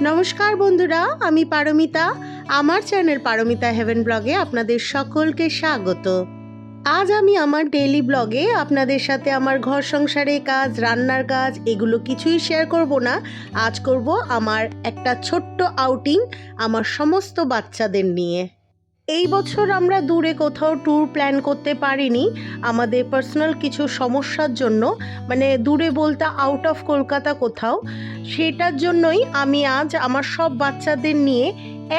নমস্কার বন্ধুরা, আমি পারমিতা। আমার চ্যানেল পারমিতা হেভেন ব্লগে আপনাদের সকলকে স্বাগত। আজ আমি আমার ডেইলি ব্লগে আপনাদের সাথে আমার ঘর সংসারে কাজ, রান্নার কাজ, এগুলো কিছুই শেয়ার করব না। আজ করব আমার একটা ছোট্ট আউটিং আমার সমস্ত বাচ্চাদের নিয়ে। এই বছর আমরা দূরে কোথাও ট্যুর প্ল্যান করতে পারিনি। আমাদের পার্সোনাল কিছু সমস্যার জন্য মানে দূরে বলতে আউট অফ কলকাতা কোথাও, সেটার জন্যই আমি আজ আমার সব বাচ্চাদের নিয়ে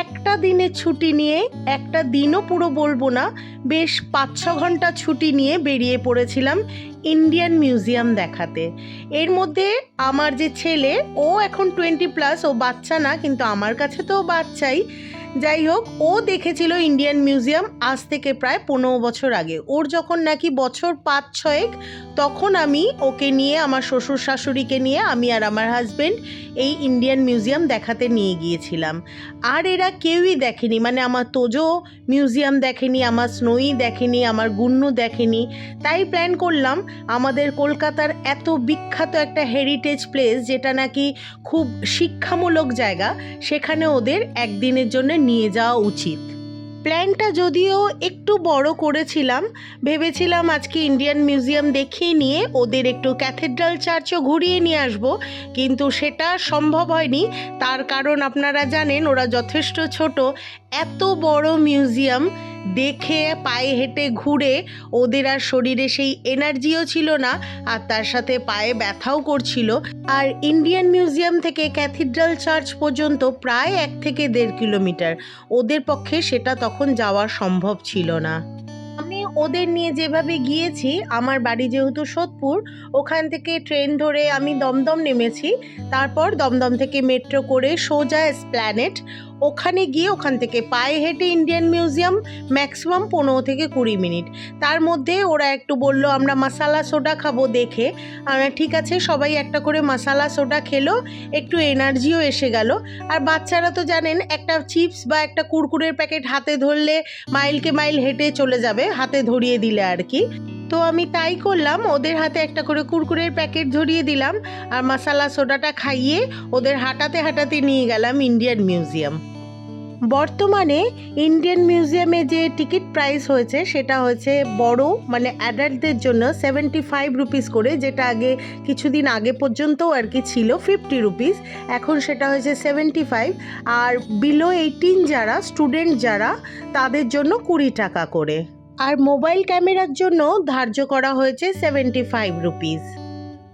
একটা দিনের ছুটি নিয়ে, একটা দিনও পুরো বলব না, বেশ পাঁচ ছ ঘণ্টা ছুটি নিয়ে বেরিয়ে পড়েছিলাম ইন্ডিয়ান মিউজিয়াম দেখাতে। এর মধ্যে আমার যে ছেলে, ও এখন টোয়েন্টি প্লাস ও বাচ্চা না, কিন্তু আমার কাছে তো বাচ্চাই। যাই হোক ও দেখেছিল ইন্ডিয়ান মিউজিয়াম আজ থেকে প্রায় পনেরো বছর আগে। ওর যখন নাকি বছর পাঁচ ছয়েক তখন আমি ওকে নিয়ে, আমার শ্বশুর শাশুড়িকে নিয়ে আমি আর আমার হাজব্যান্ড এই ইন্ডিয়ান মিউজিয়াম দেখাতে নিয়ে গিয়েছিলাম। আর এরা কেউই দেখেনি মানে আমার তোজো মিউজিয়াম দেখেনি, আমার স্নোই দেখেনি, আমার গুন্নু দেখেনি। তাই প্ল্যান করলাম, আমাদের কলকাতার এত বিখ্যাত একটা হেরিটেজ প্লেস যেটা নাকি খুব শিক্ষামূলক জায়গা, সেখানে ওদের একদিনের জন্য নিয়ে যাওয়া উচিত। প্ল্যানটা যদিও একটু বড় করেছিলাম, ভেবেছিলাম আজকে ইন্ডিয়ান মিউজিয়াম দেখিয়ে নিয়ে ওদের একটু ক্যাথেড্রাল চার্চও ঘুরিয়ে নিয়ে আসব, কিন্তু সেটা সম্ভব হয়নি। তার কারণ আপনারা জানেন, ওরা যথেষ্ট ছোট। এত বড় মিউজিয়াম দেখে, পায়ে হেঁটে ঘুরে ওদের আর শরীরে সেই এনার্জিও ছিল না, আর তার সাথে পায়ে ব্যথাও করছিল। আর ইন্ডিয়ান মিউজিয়াম থেকে ক্যাথিড্রাল চার্চ পর্যন্ত প্রায় এক থেকে দেড় কিলোমিটার। ওদের পক্ষে সেটা তখন যাওয়া সম্ভব ছিল না। ওদের নিয়ে যেভাবে গিয়েছি, আমার বাড়ি যেহেতু সোদপুর, ওখান থেকে ট্রেন ধরে আমি দমদম নেমেছি, তারপর দমদম থেকে মেট্রো করে সোজা স্প্ল্যানেট ওখানে গিয়ে ওখান থেকে পায়ে হেঁটে ইন্ডিয়ান মিউজিয়াম, ম্যাক্সিমাম পনেরো থেকে কুড়ি মিনিট। তার মধ্যে ওরা একটু বলল, আমরা মশালা সোডা খাব দেখে। আমরা, ঠিক আছে। সবাই একটা করে মশালা সোডা খেলো, একটু এনার্জিও এসে গেল। আর বাচ্চারা তো জানেন, একটা চিপস বা একটা কুরকুরের প্যাকেট হাতে ধরলে মাইলকে মাইল হেঁটে চলে যাবে, হাতে ধরিয়ে দিলে আর কি। তো আমি তাই করলাম, ওদের হাতে একটা করে কুরকুরের প্যাকেট ধরিয়ে দিলাম আর মশালা সোডাটা খাইয়ে ওদের হাঁটাতে হাঁটাতে নিয়ে গেলাম ইন্ডিয়ান মিউজিয়াম। বর্তমানে ইন্ডিয়ান মিউজিয়ামে যে টিকিট প্রাইস হয়েছে, সেটা হয়েছে বড় মানে অ্যাডাল্টদের জন্য সেভেন্টি ফাইভ রুপিস করে, যেটা আগে কিছুদিন আগে পর্যন্তও আর কি ছিল, ফিফটি রুপিস। এখন সেটা হয়েছে সেভেন্টি ফাইভ আর বিলো এইটিন যারা স্টুডেন্ট যারা, তাদের জন্য কুড়ি টাকা করে। আর মোবাইল ক্যামেরার জন্য ধার্য করা হয়েছে সেভেন্টি ফাইভ রুপিস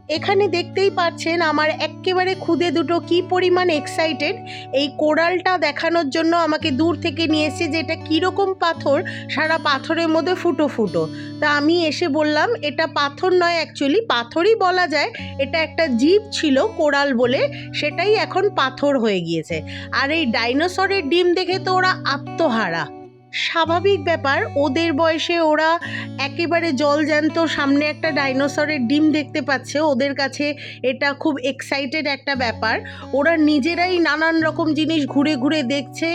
এখানে দেখতেই পাচ্ছেন আমার এক্কেবারে খুদে দুটো কি পরিমাণ এক্সাইটেড এই কোরালটা দেখানোর জন্য আমাকে দূর থেকে নিয়ে যে এটা কীরকম পাথর, সারা পাথরের মধ্যে ফুটো ফুটো। তা আমি এসে বললাম, এটা পাথর নয় অ্যাকচুয়ালি পাথরই বলা যায়। এটা একটা জীব ছিল কোরাল বলে, সেটাই এখন পাথর হয়ে গিয়েছে। আর এই ডাইনোসরের ডিম দেখে তো ওরা আত্মহারা। স্বাভাবিক ব্যাপার, ওদের বয়সে ওরা একেবারে জল জ্যান্ত সামনে একটা ডাইনোসরের ডিম দেখতে পাচ্ছে, ওদের কাছে এটা খুব এক্সাইটেড একটা ব্যাপার। ওরা নিজেরাই নানান রকম জিনিস ঘুরে ঘুরে দেখছে,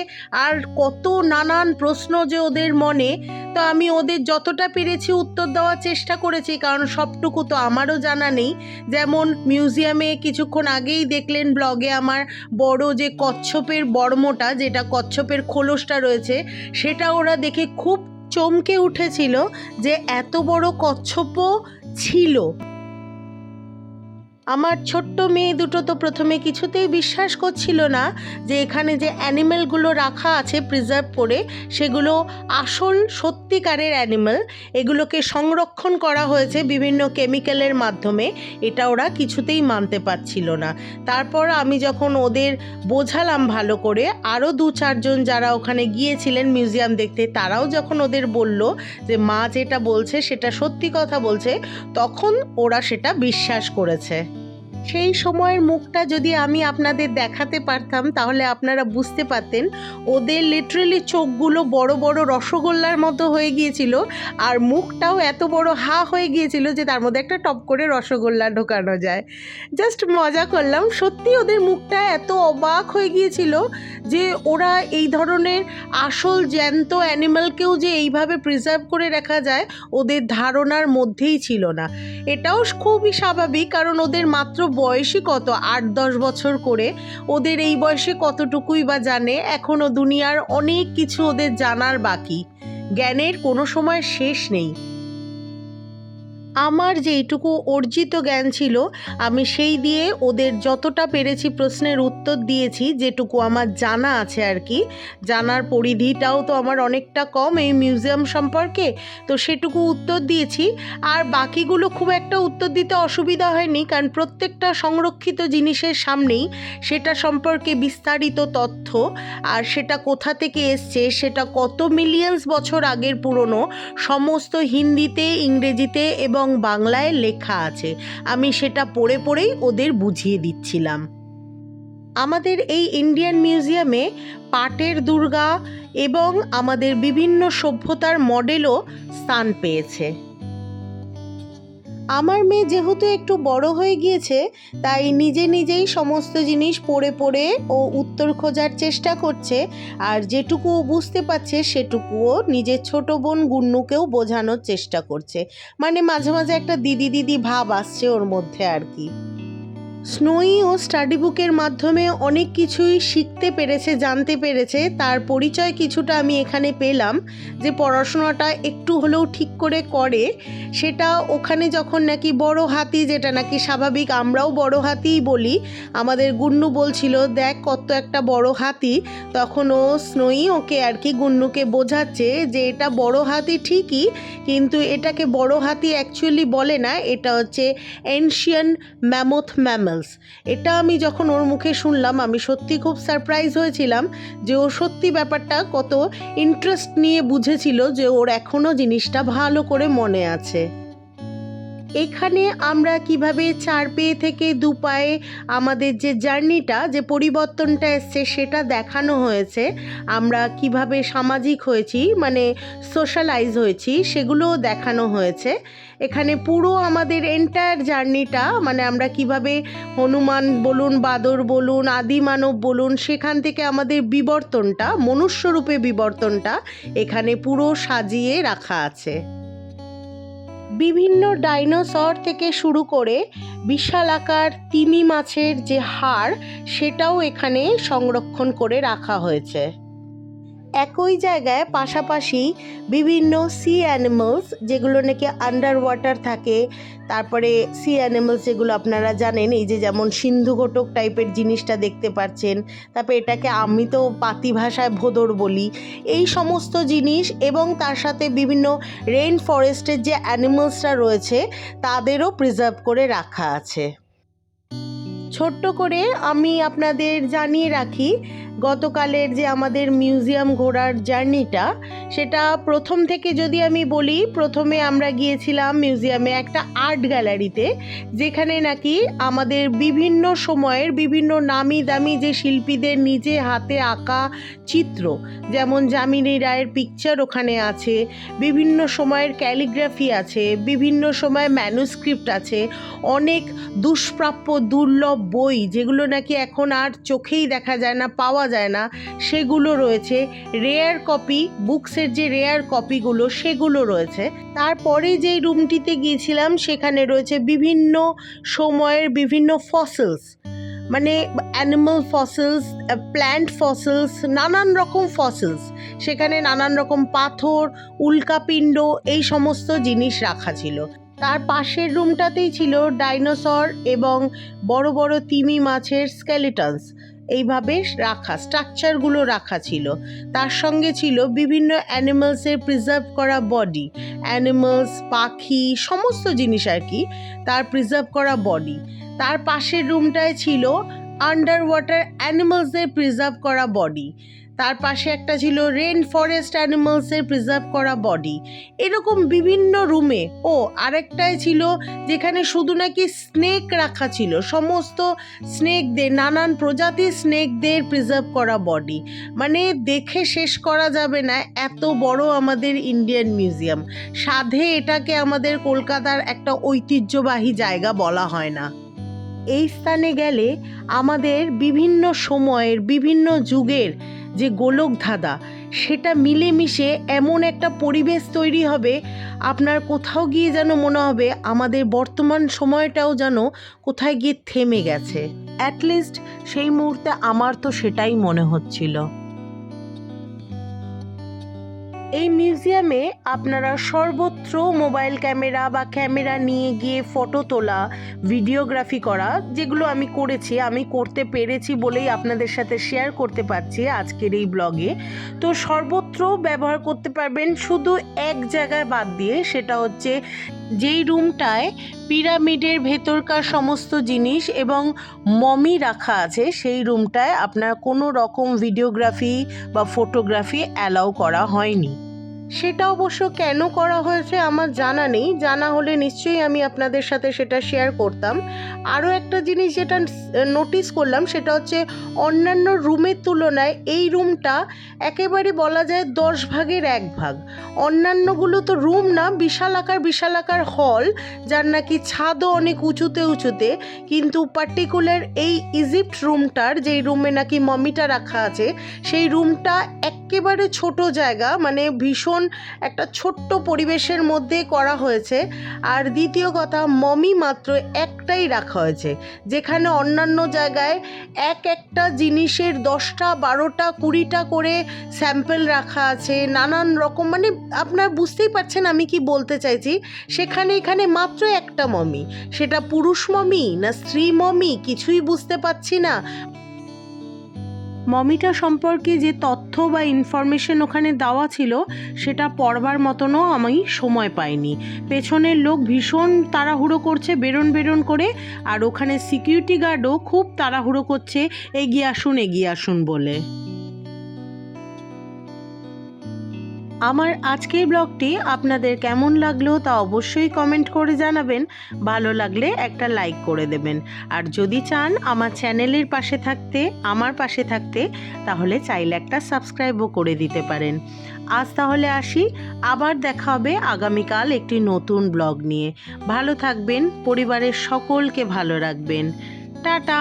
আর কত নানান প্রশ্ন যে ওদের মনে, তো আমি ওদের যতটা পেরেছি উত্তর দেওয়ার চেষ্টা করেছি, কারণ সবটুকু তো আমারও জানা নেই। যেমন মিউজিয়ামে কিছুক্ষণ আগেই দেখলেন ব্লগে আমার বড় যে কচ্ছপের বর্মটা, যেটা কচ্ছপের খোলসটা রয়েছে, সেটা ওরা দেখে খুব চমকে উঠেছিল যে এত বড় কচ্ছপও ছিল। আমার ছোট্ট মেয়ে দুটো তো প্রথমে কিছুতেই বিশ্বাস করছিল না যে এখানে যে অ্যানিমেলগুলো রাখা আছে প্রিজার্ভ করে, সেগুলো আসল সত্যিকারের অ্যানিমেল। এগুলোকে সংরক্ষণ করা হয়েছে বিভিন্ন কেমিক্যালের মাধ্যমে। এটা ওরা কিছুতেই মানতে পারছিল না। তারপর আমি যখন ওদের বোঝালাম ভালো করে আরও দু চারজন যারা ওখানে গিয়েছিলেন মিউজিয়াম দেখতে, তারাও যখন ওদের বলল যে মা যেটা বলছে সেটা সত্যি কথা বলছে, তখন ওরা সেটা বিশ্বাস করেছে। সেই সময়ের মুখটা যদি আমি আপনাদের দেখাতে পারতাম, তাহলে আপনারা বুঝতে পারতেন, ওদের লিটারেলি চোখগুলো বড় বড় রসগোল্লার মতো হয়ে গিয়েছিল, আর মুখটাও এত বড় হা হয়ে গিয়েছিল যে তার মধ্যে একটা টপ করে রসগোল্লা ঢোকানো যায়। জাস্ট মজা করলাম। সত্যি ওদের মুখটা এত অবাক হয়ে গিয়েছিল যে ওরা এই ধরনের আসল জ্যান্ত অ্যানিমালকেও যে এইভাবে প্রিজার্ভ করে রাখা যায়, ওদের ধারণার মধ্যেই ছিল না। এটাও খুবই স্বাভাবিক, কারণ ওদের মাত্র বয়সই কত? আট, দশ বছর করে। ওদের এই বয়সে কতটুকুই বা জানে? এখনও দুনিয়ার অনেক কিছু ওদের জানার বাকি। জ্ঞানের কোনো সময় শেষ নেই। আমার যেইটুকু অর্জিত জ্ঞান ছিল, আমি সেই দিয়ে ওদের যতটা পেরেছি প্রশ্নের উত্তর দিয়েছি, যেটুকু আমার জানা আছে আর কি। জানার পরিধিটাও তো আমার অনেকটা কম এই মিউজিয়াম সম্পর্কে, তো সেটুকু উত্তর দিয়েছি। আর বাকিগুলো খুব একটা উত্তর দিতে অসুবিধা হয়নি, কারণ প্রত্যেকটা সংরক্ষিত জিনিসের সামনেই সেটা সম্পর্কে বিস্তারিত তথ্য, আর সেটা কোথা থেকে এসছে, সেটা কত মিলিয়ন্স বছর আগের পুরনো, সমস্ত হিন্দিতে, ইংরেজিতে এবং বাংলায় লেখা আছে। আমি সেটা পড়ে পড়েই ওদের বুঝিয়ে দিচ্ছিলাম। আমাদের এই ইন্ডিয়ান মিউজিয়ামে পাটের দুর্গা এবং আমাদের বিভিন্ন সভ্যতার মডেলও স্থান পেয়েছে। আমার মেয়ে যেহেতু একটু বড় হয়ে গিয়েছে, তাই নিজে নিজেই সমস্ত জিনিস পড়ে পড়ে ও উত্তর খোঁজার চেষ্টা করছে, আর যেটুকু ও বুঝতে পারছে সেটুকুও নিজের ছোট বোন গুন্নুকেও বোঝানোর চেষ্টা করছে। মানে মাঝে মাঝে একটা দিদি দিদি ভাব আসছে ওর মধ্যে আর কি। স্নোই ও স্টাডি বুকের মাধ্যমে অনেক কিছুই শিখতে পেরেছে, জানতে পেরেছে। তার পরিচয় কিছুটা আমি এখানে পেলাম, যে পড়াশোনাটা একটু হলেও ঠিক করে করে। সেটা ওখানে যখন নাকি বড় হাতি, যেটা নাকি স্বাভাবিক আমরাও বড় হাতিই বলি, আমাদের গুন্নু বলছিল, দেখ কত একটা বড় হাতি। তখন ও স্নোই ওকে আর কি গুন্নুকে বোঝাচ্ছে যে এটা বড় হাতি ঠিকই, কিন্তু এটাকে বড় হাতি অ্যাকচুয়ালি বলে না। এটা হচ্ছে এনশিয়ান ম্যামথ ম্যামলস এটা আমি যখন ওর মুখে শুনলাম, আমি সত্যি খুব সারপ্রাইজ হয়েছিলাম যে ও সত্যি ব্যাপারটা কত ইন্টারেস্ট নিয়ে বুঝেছিল যে ওর এখনও জিনিসটা ভালো করে মনে আছে। এখানে আমরা কীভাবে চার পেয়ে থেকে দু পায়ে আমাদের যে জার্নিটা, যে পরিবর্তনটা এসছে সেটা দেখানো হয়েছে। আমরা কীভাবে সামাজিক হয়েছি মানে সোশ্যালাইজ হয়েছি, সেগুলোও দেখানো হয়েছে। এখানে পুরো আমাদের এন্টায়ার জার্নিটা মানে আমরা কীভাবে হনুমান বলুন, বাদর বলুন, আদি মানব বলুন, সেখান থেকে আমাদের বিবর্তনটা, মনুষ্যরূপে বিবর্তনটা এখানে পুরো সাজিয়ে রাখা আছে। বিভিন্ন ডাইনোসর থেকে শুরু করে বিশালাকার তিমি মাছের যে হাড়, সেটাও এখানে সংরক্ষণ করে রাখা হয়েছে। একই জায়গায় পাশাপাশি বিভিন্ন সি অ্যানিমালস যেগুলো নাকি আন্ডার ওয়াটার থাকে, তারপরে সি অ্যানিমালস যেগুলো আপনারা জানেন, এই যে যেমন সিন্ধু ঘটক টাইপের জিনিসটা দেখতে পাচ্ছেন, তারপরে এটাকে আমি তো পাতি ভাষায় ভোদর বলি, এই সমস্ত জিনিস এবং তার সাথে বিভিন্ন রেইন ফরেস্টের যে অ্যানিমালসরা রয়েছে, তাদেরও প্রিজার্ভ করে রাখা আছে। ছোট্ট করে আমি আপনাদের জানিয়ে রাখি গতকালের যে আমাদের মিউজিয়াম ঘোরার জার্নিটা, সেটা প্রথম থেকে যদি আমি বলি, প্রথমে আমরা গিয়েছিলাম মিউজিয়ামে একটা আর্ট গ্যালারিতে, যেখানে নাকি আমাদের বিভিন্ন সময়ের বিভিন্ন নামি দামি যে শিল্পীদের নিজে হাতে আঁকা চিত্র, যেমন যামিনী রায়ের পিকচার ওখানে আছে, বিভিন্ন সময়ের ক্যালিগ্রাফি আছে, বিভিন্ন সময় ম্যানুস্ক্রিপ্ট আছে, অনেক দুষ্প্রাপ্য, দুর্লভ বই, যেগুলো নাকি এখন আর চোখেই দেখা যায় না, পাওয়া যায় না, সেগুলো রয়েছে। রেয়ার কপি বুকসের যে রেয়ার কপিগুলো সেগুলো রয়েছে। তারপরে যেই রুমটিতে গিয়েছিলাম, সেখানে রয়েছে বিভিন্ন সময়ের বিভিন্ন ফসলস মানে অ্যানিমাল ফসলস প্ল্যান্ট ফসলস নানান রকম ফসলস সেখানে নানান রকম পাথর, উল্কাপিণ্ড, এই সমস্ত জিনিস রাখা ছিল। তার পাশের রুমটাতেই ছিল ডাইনোসর এবং বড় বড় তিমি মাছের স্কেলিটনস এইভাবে রাখা স্ট্রাকচারগুলো রাখা ছিল। তার সঙ্গে ছিল বিভিন্ন অ্যানিমালসের প্রিজার্ভ করা বডি অ্যানিমালস পাখি, সমস্ত জিনিস আর কি তার প্রিজার্ভ করা বডি তার পাশের রুমটায় ছিল আন্ডার ওয়াটার অ্যানিমালসদের প্রিজার্ভ করা বডি তার পাশে একটা ছিল রেন ফরেস্ট অ্যানিমালসের প্রিজার্ভ করা বডি এরকম বিভিন্ন রুমে ও, আরেকটায় ছিল যেখানে শুধু নাকি স্নেক রাখা ছিল। সমস্ত স্নেকদের নানান প্রজাতির স্নেকদের প্রিজার্ভ করা বডি মানে দেখে শেষ করা যাবে না, এত বড় আমাদের ইন্ডিয়ান মিউজিয়াম সাধে এটাকে আমাদের কলকাতার একটা ঐতিহ্যবাহী জায়গা বলা হয় না। এই স্থানে গেলে আমাদের বিভিন্ন সময়ের, বিভিন্ন যুগের যে গোলক ধাঁধা, সেটা মিলেমিশে এমন একটা পরিবেশ তৈরি হবে, আপনার কোথাও গিয়ে যেন মনে হবে আমাদের বর্তমান সময়টাও যেন কোথায় গিয়ে থেমে গেছে। অ্যাটলিস্ট সেই মুহূর্তে আমার তো সেটাই মনে হচ্ছিল। এই মিউজিয়ামে আপনারা সর্বত্র মোবাইল ক্যামেরা বা ক্যামেরা নিয়ে গিয়ে ফটো তোলা, ভিডিওগ্রাফি করা, যেগুলো আমি করেছি, আমি করতে পেরেছি বলেই আপনাদের সাথে শেয়ার করতে পারছি আজকের এই ব্লগে। তো সর্বত্র ব্যবহার করতে পারবেন শুধু এক জায়গায় বাদ দিয়ে, সেটা হচ্ছে যেই রুমটায় পিরামিডের ভেতরকার সমস্ত জিনিস এবং মমি রাখা আছে, সেই রুমটায় আপনার কোনো রকম ভিডিওগ্রাফি বা ফটোগ্রাফি অ্যালাউ করা হয়নি। সেটা অবশ্য কেন করা হয়েছে আমার জানা নেই। জানা হলে নিশ্চয়ই আমি আপনাদের সাথে সেটা শেয়ার করতাম। আরও একটা জিনিস যেটা নোটিস করলাম সেটা হচ্ছে অন্যান্য রুমের তুলনায় এই রুমটা একেবারে বলা যায় দশ ভাগের এক ভাগ। অন্যান্যগুলো তো রুম না, বিশাল আকার বিশাল আকার হল যার নাকি ছাদও অনেক উঁচুতে উঁচুতে। কিন্তু পার্টিকুলার এই ইজিপ্ট রুমটার যেই রুমে নাকি মমিটা রাখা আছে, সেই রুমটা একেবারে ছোট জায়গা মানে ভীষণ একটা ছোট্ট পরিবেশের মধ্যে করা হয়েছে। আর দ্বিতীয় কথা, মমি মাত্র একটাই রাখা হয়েছে, যেখানে অন্যান্য জায়গায় এক একটা জিনিসের দশটা, বারোটা, কুড়িটা করে স্যাম্পেল রাখা আছে, নানান রকম মানে আপনার বুঝতেই পারছেন আমি কি বলতে চাইছি। সেখানে, এখানে মাত্র একটা মমি, সেটা পুরুষ মমি না স্ত্রী মমি কিছুই বুঝতে পারছি না। মমিটা সম্পর্কে যে তথ্য বা ইনফরমেশন ওখানে দেওয়া ছিল, সেটা পড়বার মতনও আমি সময় পাইনি। পেছনের লোক ভীষণ তাড়াহুড়ো করছে, বেরোন বেরন করে, আর ওখানে সিকিউরিটি গার্ডও খুব তাড়াহুড়ো করছে, এগিয়ে আসুন এগিয়ে আসুন বলে। আমার আজকের ব্লগটি আপনাদের কেমন লাগল তা অবশ্যই কমেন্ট করে জানাবেন। ভালো লাগলে একটা লাইক করে দেবেন। আর যদি চান আমার চ্যানেলের পাশে থাকতে, আমার পাশে থাকতে, তাহলে চাইলে একটা সাবস্ক্রাইবও করে দিতে পারেন। আজ তাহলে আসি। আবার দেখা হবে আগামীকাল একটি নতুন ব্লগ নিয়ে। ভালো থাকবেন, পরিবারের সকলকে ভালো রাখবেন। টাটা!